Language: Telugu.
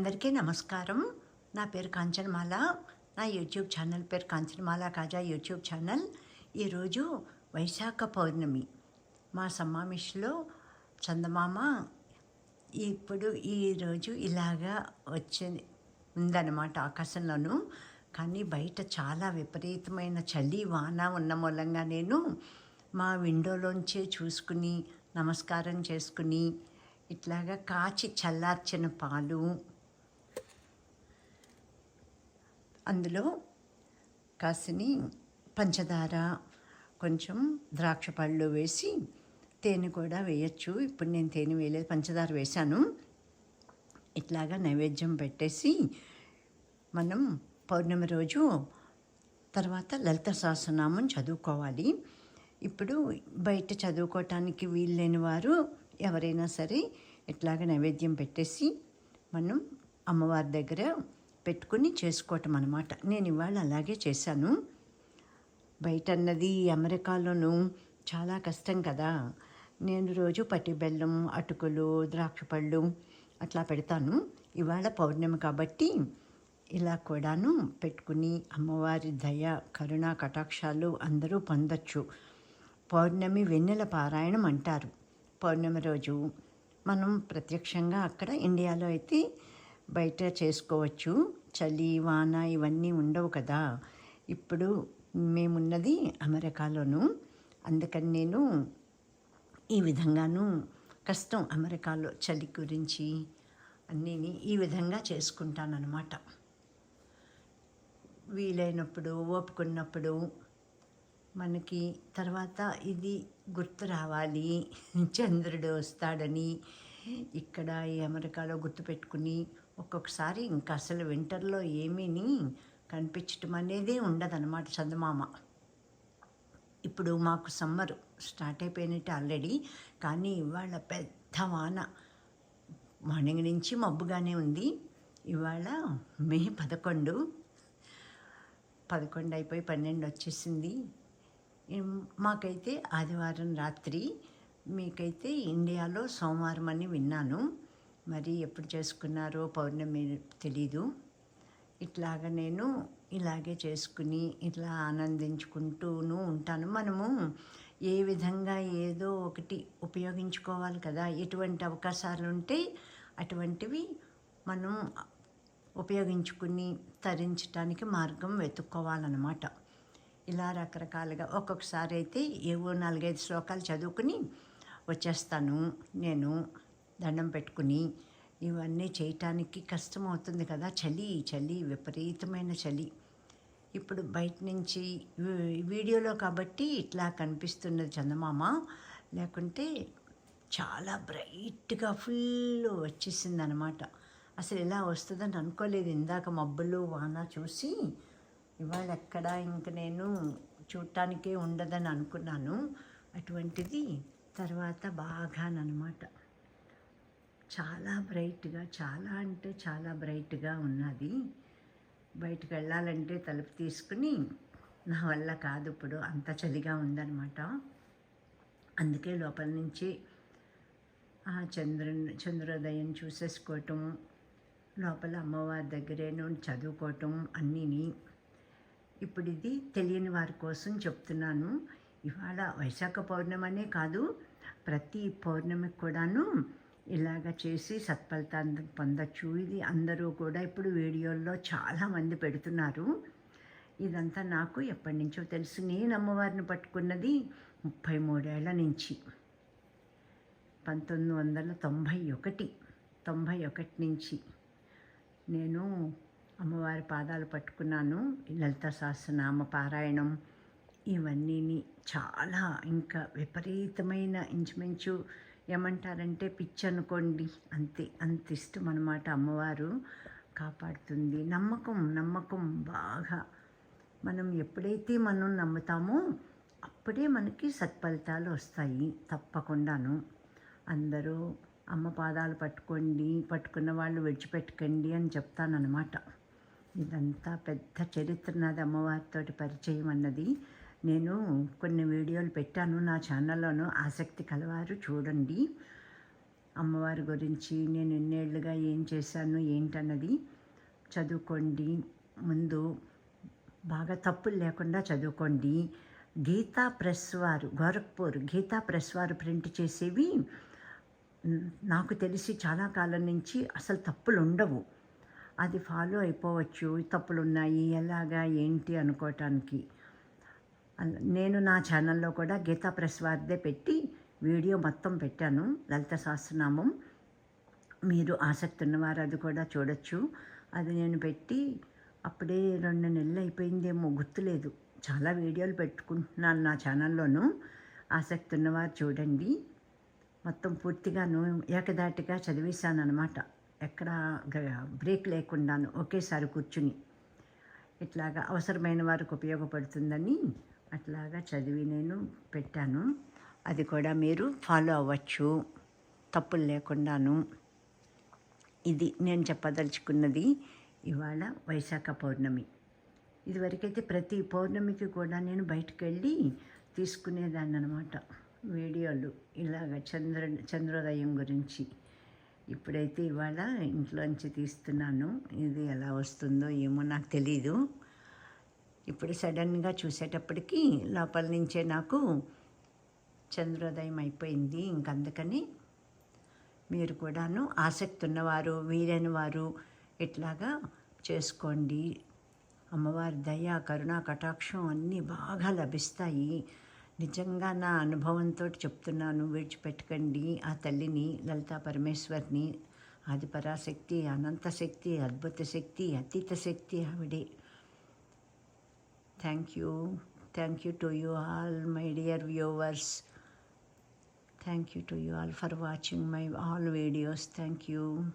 అందరికీ నమస్కారం. నా పేరు కాంచనమాల. నా యూట్యూబ్ ఛానల్ పేరు కాంచనమాల కాజా యూట్యూబ్ ఛానల్. ఈరోజు వైశాఖ పౌర్ణమి. మా సమావేశంలో చందమామ ఇప్పుడు ఈరోజు ఇలాగా వచ్చి ఉందన్నమాట ఆకాశంలోను. కానీ బయట చాలా విపరీతమైన చలి వాన ఉన్న మూలంగా నేను మా విండోలోంచే చూసుకుని నమస్కారం చేసుకుని ఇట్లాగా కాచి చల్లార్చిన పాలు అందులో కాసిని పంచదార కొంచెం ద్రాక్ష పళ్ళు వేసి తేనె కూడా వేయచ్చు. ఇప్పుడు నేను తేనె వేయలేదు పంచదార వేశాను. ఇట్లాగా నైవేద్యం పెట్టేసి మనం పౌర్ణమి రోజు తర్వాత లలిత సహస్రనామం చదువుకోవాలి. ఇప్పుడు బయట చదువుకోవటానికి వీలు లేని వారు ఎవరైనా సరే ఇట్లాగ నైవేద్యం పెట్టేసి మనం అమ్మవారి దగ్గర పెట్టుకుని చేసుకోవటం అనమాట నేను ఇవాళ అలాగే చేశాను. బయట అన్నది అమెరికాలోనూ చాలా కష్టం కదా. నేను రోజు పట్టి బెల్లం అటుకులు ద్రాక్ష పళ్ళు అట్లా పెడతాను. ఇవాళ పౌర్ణమి కాబట్టి ఇలా కూడాను పెట్టుకుని అమ్మవారి దయ కరుణ కటాక్షాలు అందరూ పొందొచ్చు. పౌర్ణమి వెన్నెల పారాయణం అంటారు. పౌర్ణమి రోజు మనం ప్రత్యక్షంగా అక్కడ ఇండియాలో అయితే బయట చేసుకోవచ్చు. చలి వాన ఇవన్నీ ఉండవు కదా. ఇప్పుడు మేమున్నది అమెరికాలోను. అందుకని నేను ఈ విధంగాను కష్టం అమెరికాలో చలి గురించి అన్నీ ఈ విధంగా చేసుకుంటానన్నమాట. వీలైనప్పుడు ఓపుకున్నప్పుడు మనకి తర్వాత ఇది గుర్తు రావాలి. చంద్రుడు వస్తాడని ఇక్కడ ఈ అమెరికాలో గుర్తుపెట్టుకుని ఒక్కొక్కసారి ఇంకా అసలు వింటర్లో ఏమీని కనిపించటం అనేదే ఉండదన్నమాట చందమామ. ఇప్పుడు మాకు సమ్మర్ స్టార్ట్ అయిపోయినట్టు ఆల్రెడీ కానీ ఇవాళ పెద్ద వాన. మార్నింగ్ నుంచి మబ్బుగానే ఉంది. ఇవాళ మే పదకొండు. పదకొండు అయిపోయి పన్నెండు వచ్చేసింది. మాకైతే ఆదివారం రాత్రి మీకైతే ఇండియాలో సోమవారం అని విన్నాను. మరి ఎప్పుడు చేసుకున్నారో పౌర్ణమి తెలీదు. ఇట్లాగ నేను ఇలాగే చేసుకుని ఇట్లా ఆనందించుకుంటూను ఉంటాను. మనము ఏ విధంగా ఏదో ఒకటి ఉపయోగించుకోవాలి కదా ఎటువంటి అవకాశాలు ఉంటే అటువంటివి మనం ఉపయోగించుకుని తరించడానికి మార్గం వెతుక్కోవాలన్నమాట. ఇలా రకరకాలుగా ఒక్కొక్కసారి అయితే ఏవో నాలుగైదు శ్లోకాలు చదువుకుని వచ్చేస్తాను నేను. దండం పెట్టుకుని ఇవన్నీ చేయటానికి కష్టం అవుతుంది కదా. చలి చలి విపరీతమైన చలి. ఇప్పుడు బయట నుంచి వీడియోలో కాబట్టి ఇట్లా కనిపిస్తున్నది చందమామ. లేకుంటే చాలా బ్రైట్గా ఫుల్ వచ్చేసింది అనమాట అసలు ఎలా వస్తుందని అనుకోలేదు. ఇందాక మబ్బులు వాన చూసి ఇవాళ ఎక్కడ ఇంక నేను చూడటానికే ఉండదని అనుకున్నాను. అటువంటిది తర్వాత బాగానమాట చాలా బ్రైట్గా చాలా అంటే చాలా బ్రైట్గా ఉన్నది. బయటకు వెళ్ళాలంటే తలుపు తీసుకుని నా వల్ల కాదు ఇప్పుడు అంత చలిగా ఉందన్నమాట. అందుకే లోపల నుంచి ఆ చంద్రుని చంద్రోదయం చూసేసుకోవటం లోపల అమ్మవారి దగ్గరే నుండి చదువుకోవటం అన్నీని. ఇప్పుడు ఇది తెలియని వారి కోసం చెప్తున్నాను. ఇవాళ వైశాఖ పౌర్ణమనే కాదు ప్రతి పౌర్ణమికి కూడాను ఇలాగ చేసి సత్ఫలితాన్ని పొందొచ్చు. ఇది అందరూ కూడా ఇప్పుడు వీడియోల్లో చాలామంది పెడుతున్నారు. ఇదంతా నాకు ఎప్పటి నుంచో తెలుసు. నేను అమ్మవారిని పట్టుకున్నది ముప్పై మూడేళ్ళ నుంచి. పంతొమ్మిది వందల తొంభై ఒకటి తొంభై ఒకటి నుంచి నేను అమ్మవారి పాదాలు పట్టుకున్నాను. లలిత సహస్రనామ పారాయణం ఇవన్నీని చాలా ఇంకా విపరీతమైన ఇంచుమించు ఏమంటారంటే పిచ్చి అనుకోండి అంతే అంత ఇష్టం అనమాట అమ్మవారు. కాపాడుతుంది. నమ్మకం నమ్మకం బాగా. మనం ఎప్పుడైతే మనం నమ్ముతామో అప్పుడే మనకి సత్ఫలితాలు వస్తాయి తప్పకుండాను. అందరూ అమ్మ పాదాలు పట్టుకోండి పట్టుకున్న వాళ్ళు విడిచిపెట్టకండి అని చెప్తానన్నమాట. ఇదంతా పెద్ద చరిత్ర నాది అమ్మవారితోటి పరిచయం అన్నది. నేను కొన్ని వీడియోలు పెట్టాను నా ఛానల్లోనూ. ఆసక్తి కలవారు చూడండి. అమ్మవారి గురించి నేను ఎన్నేళ్ళుగా ఏం చేశాను ఏంటన్నది చదువుకోండి. ముందు బాగా తప్పులు లేకుండా చదువుకోండి. గీతా ప్రెస్ వారు గోరఖ్పూర్ గీతా ప్రెస్ వారు ప్రింట్ చేసేవి నాకు తెలిసి చాలా కాలం నుంచి అసలు తప్పులు ఉండవు. అది ఫాలో అయిపోవచ్చు. తప్పులు ఉన్నాయి ఎలాగా? ఏంటి అనుకోవటానికి నేను నా ఛానల్లో కూడా గీతా ప్రెస్ వారిదే పెట్టి వీడియో మొత్తం పెట్టాను. లలిత సహస్రనామం. మీరు ఆసక్తి ఉన్నవారు అది కూడా చూడొచ్చు. అది నేను పెట్టి అప్పుడే రెండు నెలలు అయిపోయిందేమో గుర్తులేదు. చాలా వీడియోలు పెట్టుకుంటున్నాను నా ఛానల్లోనూ. ఆసక్తి ఉన్నవారు చూడండి. మొత్తం పూర్తిగాను ఏకదాటిగా చదివేశాను అనమాట ఎక్కడ గ- బ్రేక్ లేకుండాను ఒకేసారి కూర్చుని. ఇట్లాగా అవసరమైన వారికి ఉపయోగపడుతుందని అట్లాగా చదివి నేను పెట్టాను. అది కూడా మీరు ఫాలో అవ్వచ్చు. తప్పులు లేకుండాను. ఇది నేను చెప్పదలుచుకున్నది ఇవాళ వైశాఖ పౌర్ణమి. ఇదివరకైతే ప్రతి పౌర్ణమికి కూడా నేను బయటకు వెళ్ళి తీసుకునేదాన్ని అనమాట వీడియోలు. ఇలాగ చంద్ర చంద్రోదయం గురించి. ఇప్పుడైతే ఇవాళ ఇంట్లోంచి తీస్తున్నాను. ఇది ఎలా వస్తుందో ఏమో నాకు తెలీదు. ఇప్పుడు సడన్గా చూసేటప్పటికి లోపల నుంచే నాకు చంద్రోదయం అయిపోయింది ఇంకందుకని మీరు కూడాను ఆసక్తి ఉన్నవారు వీలైన వారు ఇట్లాగా చేసుకోండి. అమ్మవారి దయ కరుణ కటాక్షం అన్నీ బాగా లభిస్తాయి. నిజంగా నా అనుభవంతో చెప్తున్నాను విడిచిపెట్టకండి. ఆ తల్లిని లలితా పరమేశ్వరిని ఆది పరాశక్తి అనంత శక్తి అద్భుత శక్తి అతీత శక్తి ఆవిడే. Thank you. Thank you to you all, my dear viewers. Thank you to you all for watching my all videos. Thank you.